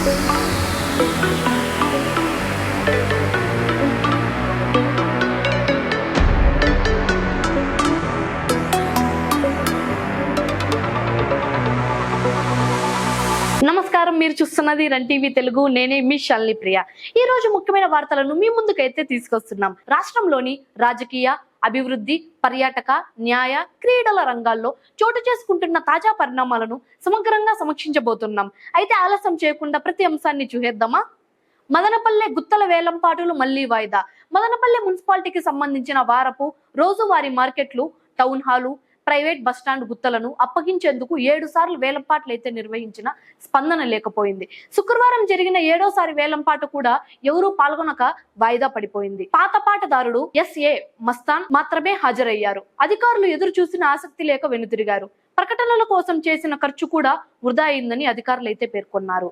నమస్కారం మీరు చూస్తున్నది రన్ టీవీ తెలుగు. నేనే మీ షల్ని ప్రియ. ఈ రోజు ముఖ్యమైన వార్తలను మీ ముందుకైతే తీసుకొస్తున్నాం. రాష్ట్రంలోని రాజకీయ అభివృద్ధి పర్యాటక న్యాయ క్రీడల రంగాల్లో చోటు చేసుకుంటున్న తాజా పరిణామాలను సమగ్రంగా సమీక్షించబోతున్నాం. అయితే ఆలస్యం చేయకుండా ప్రతి అంశాన్ని చూసేద్దామా? మదనపల్లె గుత్తల వేలంపాటులు మళ్ళీ వాయిదా. మదనపల్లె మున్సిపాలిటీకి సంబంధించిన వారపు రోజువారీ మార్కెట్లు town hall private bus stand గుత్తలను అప్పగించేందుకు ఏడు సార్లు వేలంపాట్లు అయితే నిర్వహించిన స్పందన లేకపోయింది. శుక్రవారం జరిగిన ఏడోసారి వేలంపాటు కూడా ఎవరూ పాల్గొనక వాయిదా పడిపోయింది. పాతపాటదారుడు ఎస్ఏ మస్తాన్ మాత్రమే హాజరయ్యారు. అధికారులు ఎదురు చూసిన ఆసక్తి లేక వెనుతిరిగారు. ప్రకటనల కోసం చేసిన ఖర్చు కూడా వృధా అయిందని అధికారులు అయితే పేర్కొన్నారు.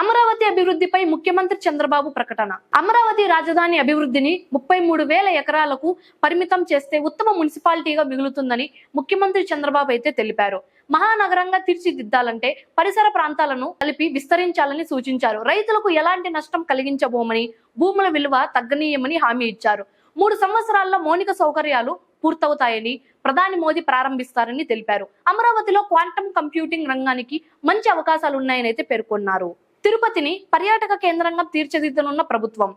అమరావతి అభివృద్ధిపై ముఖ్యమంత్రి చంద్రబాబు ప్రకటన. అమరావతి రాజధాని అభివృద్ధిని ముప్పై మూడు వేల ఎకరాలకు పరిమితం చేస్తే ఉత్తమ మున్సిపాలిటీగా మిగులుతుందని ముఖ్యమంత్రి చంద్రబాబు అయితే తెలిపారు. మహానగరంగా తీర్చిదిద్దాలంటే పరిసర ప్రాంతాలను కలిపి విస్తరించాలని సూచించారు. రైతులకు ఎలాంటి నష్టం కలిగించబోమని భూముల విలువ తగ్గనీయమని హామీ ఇచ్చారు. మూడు సంవత్సరాల్లో మౌలిక సౌకర్యాలు పూర్తవుతాయని ప్రధాని మోదీ ప్రారంభిస్తారని తెలిపారు. అమరావతిలో క్వాంటమ్ కంప్యూటింగ్ రంగానికి మంచి అవకాశాలున్నాయని అయితే పేర్కొన్నారు. తిరుపతిని పర్యాటక కేంద్రంగా తీర్చిదిద్దనున్న ప్రభుత్వం.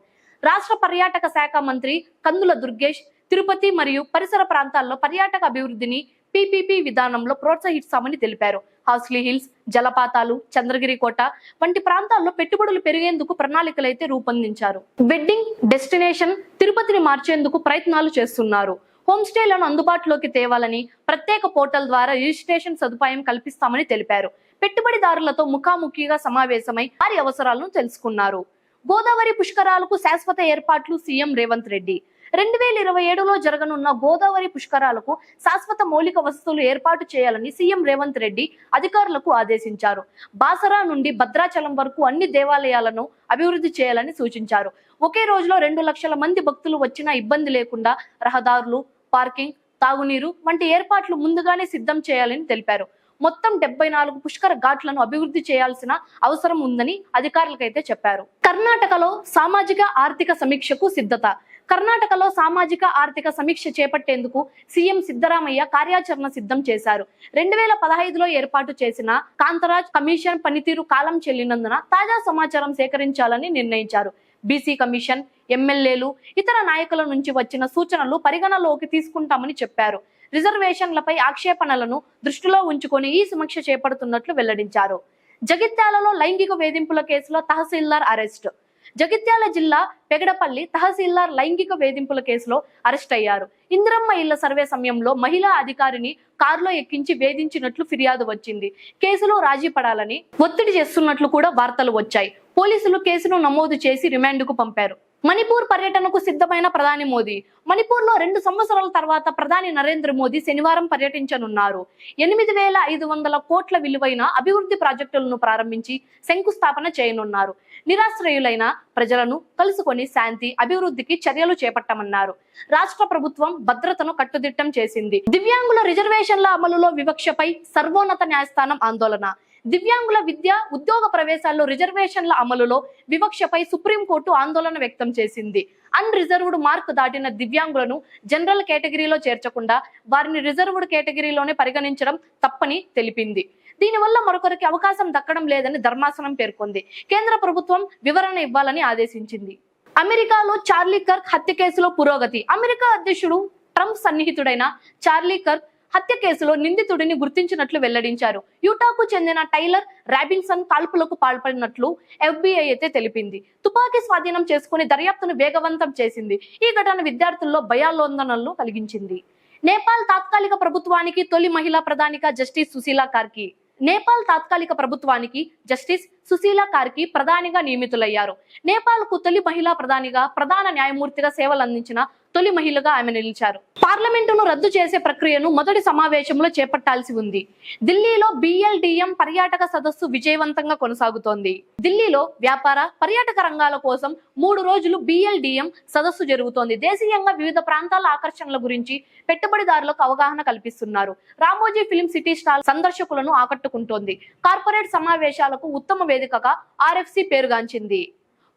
రాష్ట్ర పర్యాటక శాఖ మంత్రి కందుల దుర్గేష్ తిరుపతి మరియు పరిసర ప్రాంతాల్లో పర్యాటక అభివృద్ధిని పీపీపీ విధానంలో ప్రోత్సహిస్తామని తెలిపారు. హాస్లీ హిల్స్ జలపాతాలు చంద్రగిరి కోట వంటి ప్రాంతాల్లో పెట్టుబడులు పెరిగేందుకు ప్రణాళికలైతే రూపొందించారు. వెడ్డింగ్ డెస్టినేషన్ తిరుపతిని మార్చేందుకు ప్రయత్నాలు చేస్తున్నారు. హోమ్స్టేలను అందుబాటులోకి తేవాలని ప్రత్యేక పోర్టల్ ద్వారా రిజిస్ట్రేషన్ సదుపాయం కల్పిస్తామని తెలిపారు. పెట్టుబడిదారులతో ముఖాముఖిగా సమావేశమై వారి అవసరాలను తెలుసుకున్నారు. గోదావరి పుష్కరాలకు శాశ్వత ఏర్పాట్లు సీఎం రేవంత్ రెడ్డి. రెండు వేల ఇరవై ఏడులో జరగనున్న గోదావరి పుష్కరాలకు శాశ్వత మౌలిక వసతులు ఏర్పాటు చేయాలని సీఎం రేవంత్ రెడ్డి అధికారులకు ఆదేశించారు. బాసరా నుండి భద్రాచలం వరకు అన్ని దేవాలయాలను అభివృద్ధి చేయాలని సూచించారు. ఒకే రోజులో రెండు లక్షల మంది భక్తులు వచ్చినా ఇబ్బంది లేకుండా రహదారులు పార్కింగ్ తాగునీరు వంటి ఏర్పాట్లు ముందుగానే సిద్ధం చేయాలని తెలిపారు. మొత్తం డెబ్బై నాలుగు పుష్కర ఘాట్లను అభివృద్ధి చేయాల్సిన అవసరం ఉందని అధికారులకైతే చెప్పారు. కర్ణాటకలో సామాజిక ఆర్థిక సమీక్షకు సిద్ధత. కర్ణాటకలో సామాజిక ఆర్థిక సమీక్ష చేపట్టేందుకు సీఎం సిద్ధరామయ్య కార్యాచరణ సిద్ధం చేశారు. రెండు వేల పదహైదులో ఏర్పాటు చేసిన కాంతరాజ్ కమిషన్ పనితీరు కాలం చెల్లినందున తాజా సమాచారం సేకరించాలని నిర్ణయించారు. బీసీ కమిషన్ ఎమ్మెల్యేలు ఇతర నాయకుల నుంచి వచ్చిన సూచనలు పరిగణలోకి తీసుకుంటామని చెప్పారు. రిజర్వేషన్లపై ఆక్షేపణలను దృష్టిలో ఉంచుకొని ఈ సమీక్ష చేపడుతున్నట్లు వెల్లడించారు. జగిత్యాలలో లైంగిక వేధింపుల కేసులో తహసీల్దార్ అరెస్ట్. జగిత్యాల జిల్లా పెగడపల్లి తహసీల్దార్ లైంగిక వేధింపుల కేసులో అరెస్ట్ అయ్యారు. ఇందిరమ్మ ఇళ్ళ సర్వే సమయంలో మహిళా అధికారిని కారులో ఎక్కించి వేధించినట్లు ఫిర్యాదు వచ్చింది. కేసులో రాజీ పడాలని ఒత్తిడి చేస్తున్నట్లు కూడా వార్తలు వచ్చాయి. పోలీసులు కేసును నమోదు చేసి రిమాండ్కు పంపారు. మణిపూర్ పర్యటనకు సిద్ధమైన ప్రధాని మోదీ. మణిపూర్లో రెండు సంవత్సరాల తర్వాత ప్రధాని నరేంద్ర మోదీ శనివారం పర్యటించనున్నారు. ఎనిమిది వేల ఐదు వందల కోట్ల విలువైన అభివృద్ధి ప్రాజెక్టులను ప్రారంభించి శంకుస్థాపన చేయనున్నారు. నిరాశ్రయులైన ప్రజలను కలుసుకొని శాంతి అభివృద్ధికి చర్యలు చేపట్టమన్నారు. రాష్ట్ర ప్రభుత్వం భద్రతను కట్టుదిట్టం చేసింది. దివ్యాంగుల రిజర్వేషన్ల అమలులో వివక్షపై సర్వోన్నత న్యాయస్థానం ఆందోళన. దివ్యాంగుల విద్య ఉద్యోగ ప్రవేశాల్లో రిజర్వేషన్ల అమలులో వివక్షపై సుప్రీంకోర్టు ఆందోళన వ్యక్తం చేసింది. అన్ రిజర్వ్డ్ మార్క్ దాటిన దివ్యాంగులను జనరల్ కేటగిరీలో చేర్చకుండా వారిని రిజర్వ్డ్ కేటగిరీలోనే పరిగణించడం తప్పని తెలిపింది. దీనివల్ల మరొకరికి అవకాశం దక్కడం లేదని ధర్మాసనం పేర్కొంది. కేంద్ర ప్రభుత్వం వివరణ ఇవ్వాలని ఆదేశించింది. అమెరికాలో చార్లీ కర్క్ హత్య కేసులో పురోగతి. అమెరికా అధ్యక్షుడు ట్రంప్ సన్నిహితుడైన చార్లీ కర్క్ హత్య కేసులో నిందితుడిని గుర్తించినట్లు వెల్లడించారు. యూటాకు చెందిన టైలర్ రాబిన్సన్ కాల్పులకు పాల్పడినట్లు ఎఫ్బిఐ అయితే తెలిపింది. తుపాకీ స్వాధీనం చేసుకుని దర్యాప్తును వేగవంతం చేసింది. ఈ ఘటన విద్యార్థుల్లో భయాలోందనలు కలిగించింది. నేపాల్ తాత్కాలిక ప్రభుత్వానికి తొలి మహిళా ప్రధానిగా జస్టిస్ సుశీలా కార్కి నేపాల్ తాత్కాలిక ప్రభుత్వానికి జస్టిస్ సుశీలా కార్కి ప్రధానిగా నియమితులయ్యారు. నేపాల్కు తొలి మహిళా ప్రధానిగా ప్రధాన న్యాయమూర్తిగా సేవలందించిన తొలి మహిళగా ఆమె నిలిచారు. పార్లమెంటును రద్దు చేసే ప్రక్రియను మొదటి సమావేశంలో చేపట్టాల్సి ఉంది. ఢిల్లీలో బిఎల్డిఎం పర్యాటక సదస్సు విజయవంతంగా కొనసాగుతోంది. ఢిల్లీలో వ్యాపార పర్యాటక రంగాల కోసం మూడు రోజులు బిఎల్డిఎం సదస్సు జరుగుతోంది. దేశీయంగా వివిధ ప్రాంతాల ఆకర్షణల గురించి పెట్టుబడిదారులకు అవగాహన కల్పిస్తున్నారు. రామోజీ ఫిల్మ్ సిటీ స్టాల్ సందర్శకులను ఆకట్టుకుంటోంది. కార్పొరేట్ సమావేశాలకు ఉత్తమ వేదికగా ఆర్ఎఫ్సి పేరుగాంచింది.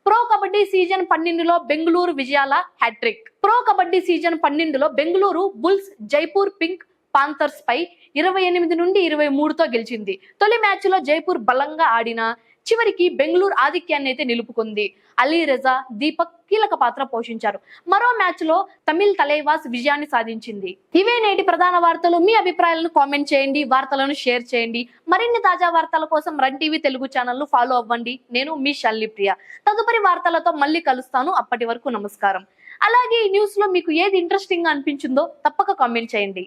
ప్రో కబడ్డీ సీజన్ పన్నెండులో బెంగళూరు విజయాల హ్యాట్రిక్. ప్రో కబడ్డీ సీజన్ పన్నెండులో Bengaluru bulls Jaipur pink panthers పై ఇరవై ఎనిమిది నుండి ఇరవై మూడుతో గెలిచింది. తొలి మ్యాచ్లో జైపూర్ బలంగా ఆడిన చివరికి బెంగళూరు ఆధిక్యాన్ని అయితే నిలుపుకుంది. అలీ రజా దీపక్ కీలక పాత్ర పోషించారు. మరో మ్యాచ్లో తమిళ్ తలైవాస్ విజయాన్ని సాధించింది. ఇవే నేటి ప్రధాన వార్తలు. మీ అభిప్రాయాలను కామెంట్ చేయండి వార్తలను షేర్ చేయండి. మరిన్ని తాజా వార్తల కోసం run TV Telugu channel follow అవ్వండి. నేను మీ షల్లి ప్రియ తదుపరి వార్తలతో మళ్ళీ కలుస్తాను. అప్పటి వరకు నమస్కారం. అలాగే ఈ న్యూస్లో మీకు ఏది ఇంట్రెస్టింగ్గా అనిపించిందో తప్పక కామెంట్ చేయండి.